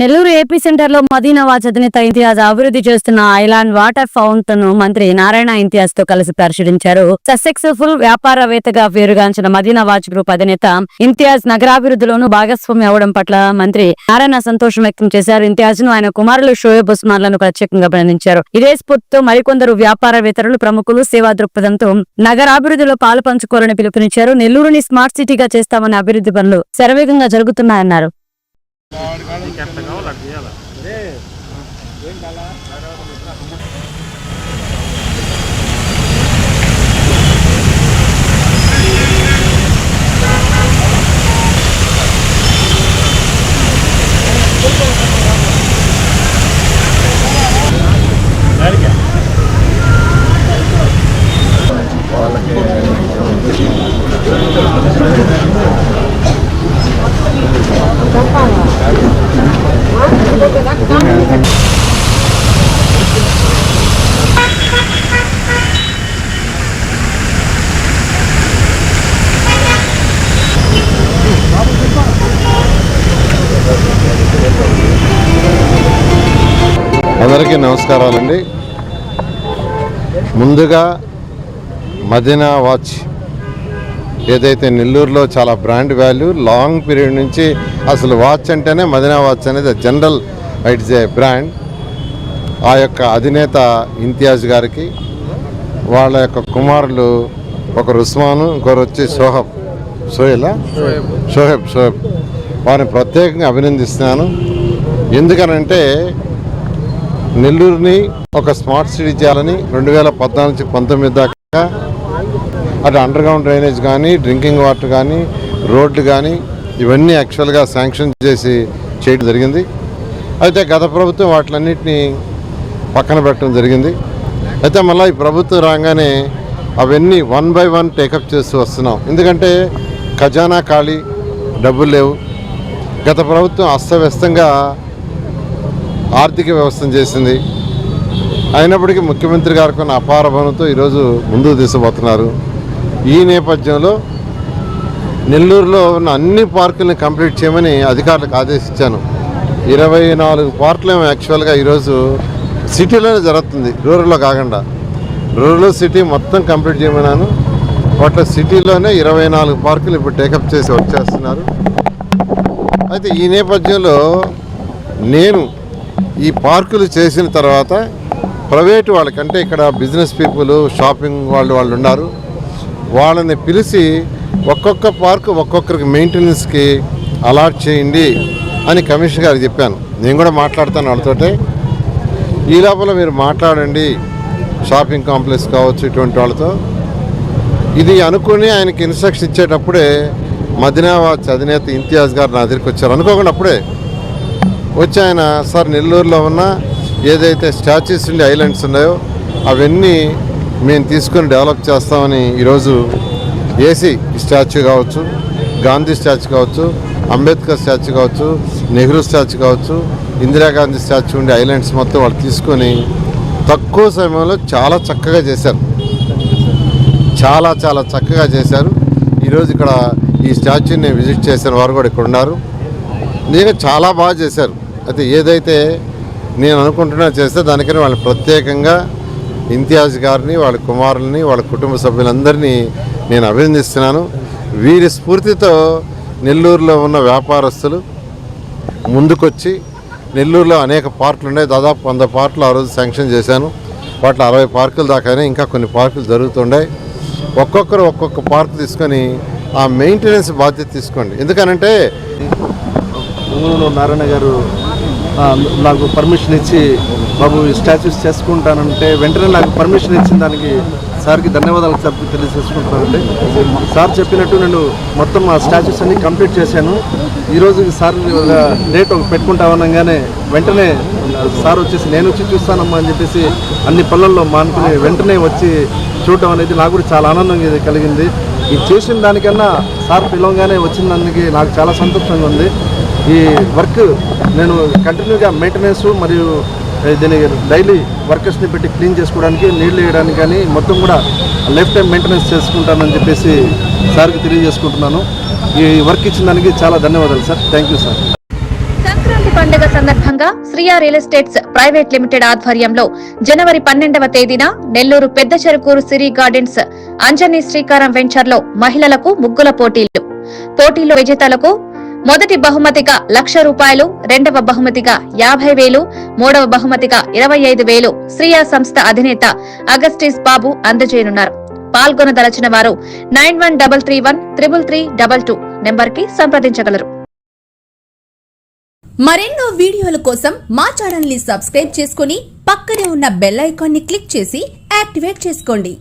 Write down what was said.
Nellore AP సెంటర్లో మదీనావాజ్ అధినేత ఇంతియాజ్ అభివృద్ధి చేస్తున్న ఐలాండ్ వాటర్ ఫౌంటన్ను మంత్రి నారాయణ ఇంతియాజ్తో కలిసి పరిశీలించారు. సక్సెస్ఫుల్ వ్యాపారవేత్తగా పేరుగాంచిన మదీనావాజ్ గ్రూప్ అధినేత ఇంతియాజ్ నగరాభివృద్ధిలోనూ భాగస్వామి అవడం పట్ల మంత్రి నారాయణ సంతోషం వ్యక్తం చేశారు. ఇంతియాజ్ను ఆయన కుమారులు షోయబ్ ఉస్మాన్లను ప్రత్యేకంగా అభినందించారు. ఇదే స్ఫూర్తితో మరికొందరు వ్యాపారవేత్తలు ప్రముఖులు సేవా దృక్పథంతో నగరాభివృద్ధిలో పాలు పంచుకోవాలని పిలుపునిచ్చారు. నెల్లూరుని స్మార్ట్ సిటీగా చేస్తామని అభివృద్ధి పనులు శరవేగంగా జరుగుతున్నాయన్నారు. Y que ha pegado la. అందరికీ నమస్కారాలండి. ముందుగా మదీనా వాచ్ ఏదైతే నెల్లూరులో చాలా బ్రాండ్ వాల్యూ లాంగ్ పీరియడ్ నుంచి అసలు వాచ్ అంటేనే మదీనా వాచ్ అనేది జనరల్ ఇట్స్ ఏ బ్రాండ్. ఆ యొక్క అధినేత ఇంతియాజ్ గారికి వాళ్ళ యొక్క కుమారులు ఒకరు ఉస్మాను ఇంకొకరు వచ్చి సోహబ్ సోహెలా షోహెబ్ షోహెబ్ వారిని ప్రత్యేకంగా అభినందిస్తున్నాను. ఎందుకనంటే నెల్లూరుని ఒక స్మార్ట్ సిటీ చేయాలని రెండు వేల పద్నాలుగు నుంచి పంతొమ్మిది దాకా అటు అండర్ గ్రౌండ్ డ్రైనేజ్ కానీ డ్రింకింగ్ వాటర్ కానీ రోడ్లు కానీ ఇవన్నీ యాక్చువల్గా శాంక్షన్ చేసి చేయడం జరిగింది. అయితే గత ప్రభుత్వం వాటిలన్నింటినీ పక్కన పెట్టడం జరిగింది. అయితే మళ్ళీ ఈ ప్రభుత్వం రాగానే అవన్నీ వన్ బై వన్ టేకప్ చేస్తూ వస్తున్నాం. ఎందుకంటే ఖజానా ఖాళీ డబ్బులు లేవు. గత ప్రభుత్వం అస్తవ్యస్తంగా ఆర్థిక వ్యవస్థను చేసింది. అయినప్పటికీ ముఖ్యమంత్రి గారికి ఉన్న అపార భవనంతో ఈరోజు ముందుకు తీసుకుపోతున్నారు. ఈ నేపథ్యంలో నెల్లూరులో ఉన్న అన్ని పార్కుల్ని కంప్లీట్ చేయమని అధికారులకు ఆదేశించాను. ఇరవై నాలుగు పార్కులు ఏమో యాక్చువల్గా ఈరోజు సిటీలోనే జరుగుతుంది రూరల్లో కాకుండా. రూరల్ సిటీ మొత్తం కంప్లీట్ చేయమన్నాను. వాటిలో సిటీలోనే ఇరవై నాలుగు పార్కులు ఇప్పుడు టేకప్ చేసి వచ్చేస్తున్నారు అయితే ఈ నేపథ్యంలో నేను ఈ పార్కులు చేసిన తర్వాత ప్రైవేటు వాళ్ళకంటే ఇక్కడ బిజినెస్ పీపుల్ షాపింగ్ వాళ్ళు వాళ్ళు ఉన్నారు. వాళ్ళని పిలిచి ఒక్కొక్క పార్క్ ఒక్కొక్కరికి మెయింటెనెన్స్కి అలాట్ చేయండి అని కమిషనర్ గారికి చెప్పాను. నేను కూడా మాట్లాడతాను వాళ్ళతోటే. ఈ లోపల మీరు మాట్లాడండి. షాపింగ్ కాంప్లెక్స్ కావచ్చు ఇటువంటి వాళ్ళతో. ఇది అనుకుని ఆయనకి ఇన్స్ట్రక్షన్ ఇచ్చేటప్పుడే మదినాబాద్ అధినేత ఇంతియాజ్ గారు నా దగ్గరికి వచ్చారు. అనుకోకుండా అప్పుడే వచ్చి ఆయన సార్ నెల్లూరులో ఉన్న ఏదైతే స్టాచ్యూస్ ఉండి ఐలాండ్స్ ఉన్నాయో అవన్నీ మేము తీసుకొని డెవలప్ చేస్తామని ఈరోజు ఏసీ స్టాచ్యూ కావచ్చు గాంధీ స్టాచ్యూ కావచ్చు అంబేద్కర్ స్టాచ్యూ కావచ్చు నెహ్రూ స్టాచ్యూ కావచ్చు ఇందిరాగాంధీ స్టాచ్యూ ఉండే ఐలాండ్స్ మొత్తం వాళ్ళు తీసుకొని తక్కువ సమయంలో చాలా చక్కగా చేశారు. చాలా చాలా చక్కగా చేశారు. ఈరోజు ఇక్కడ ఈ స్టాచ్యూని విజిట్ చేసిన వారు కూడా ఇక్కడ ఉన్నారు. నేను చాలా బాగా చేశారు. అయితే ఏదైతే నేను అనుకుంటున్నా చేస్తే దానికని వాళ్ళు ప్రత్యేకంగా ఇంతియాజ్ గారిని వాళ్ళ కుమారుల్ని వాళ్ళ కుటుంబ సభ్యులందరినీ నేను అభినందిస్తున్నాను. వీరి స్ఫూర్తితో నెల్లూరులో ఉన్న వ్యాపారస్తులు ముందుకొచ్చి నెల్లూరులో అనేక పార్కులు ఉన్నాయి. దాదాపు వంద పార్కులు ఆ రోజు శాంక్షన్ చేశాను. వాటిలో అరవై పార్కులు దాకానే ఇంకా కొన్ని పార్కులు జరుగుతుండే ఒక్కొక్కరు ఒక్కొక్క పార్క్ తీసుకొని ఆ మెయింటెనెన్స్ బాధ్యత తీసుకోండి. ఎందుకనంటే నారాయణ గారు నాకు పర్మిషన్ ఇచ్చి బాబు ఈ స్టాచ్యూస్ చేసుకుంటానంటే వెంటనే నాకు పర్మిషన్ ఇచ్చిన దానికి సార్కి ధన్యవాదాలు సార్ తెలియజేసుకుంటున్నానండి. సార్ చెప్పినట్టు నేను మొత్తం ఆ స్టాచ్యూస్ అన్ని కంప్లీట్ చేశాను. ఈరోజు సార్ డేట్ ఒక పెట్టుకుంటామనగానే వెంటనే సార్ వచ్చేసి నేను వచ్చి చూస్తానమ్మా అని చెప్పేసి అన్ని పనుల్లో మానుకుని వెంటనే వచ్చి చూడటం అనేది నాకు కూడా చాలా ఆనందం ఇది కలిగింది. ఇది చేసిన దానికన్నా సార్ పిలవగానే వచ్చిన దానికి నాకు చాలా సంతోషంగా ఉంది. ఈ వర్క్ నేను కంటిన్యూగా మెయింటెనెన్స్ మరియు దీని డైలీ వర్కర్స్ని పెట్టి క్లీన్ చేసుకోవడానికి నీళ్ళు వేయడానికి కానీ మొత్తం కూడా లైఫ్ టైం మెయింటెనెన్స్ చేసుకుంటానని చెప్పేసి సార్కి తెలియజేసుకుంటున్నాను. ఈ వర్క్ ఇచ్చిన దానికి చాలా ధన్యవాదాలు sir. Thank you sir Sankranti పండుగ సందర్భంగా Shriya real estates private limited ఆధ్వర్యంలో జనవరి పన్నెండవ తేదీన నెల్లూరు పెద్ద చెరుకూరు సిరి గార్డెన్స్ అంజనీ శ్రీకారం వెంచర్లో మహిళలకు ముగ్గుల పోటీలు. పోటీలో విజేతలకు మొదటి బహుమతిగా లక్ష రూపాయలు రెండవ బహుమతిగా యాభై వేలు మూడవ బహుమతిగా ఇరవై ఐదు వేలు శ్రీయా సంస్థ అధినేత అగస్టిస్ బాబు అందజేయనున్నారు. పాల్గొనదలచిన వారు nine one double three one triple three double two నెంబర్కి సంప్రదించగలరు. మరెన్నో వీడియోల కోసం మా ఛానల్ని సబ్స్క్రైబ్ చేసుకుని పక్కనే ఉన్న బెల్ ఐకాన్ని క్లిక్ చేసి యాక్టివేట్ చేసుకోండి.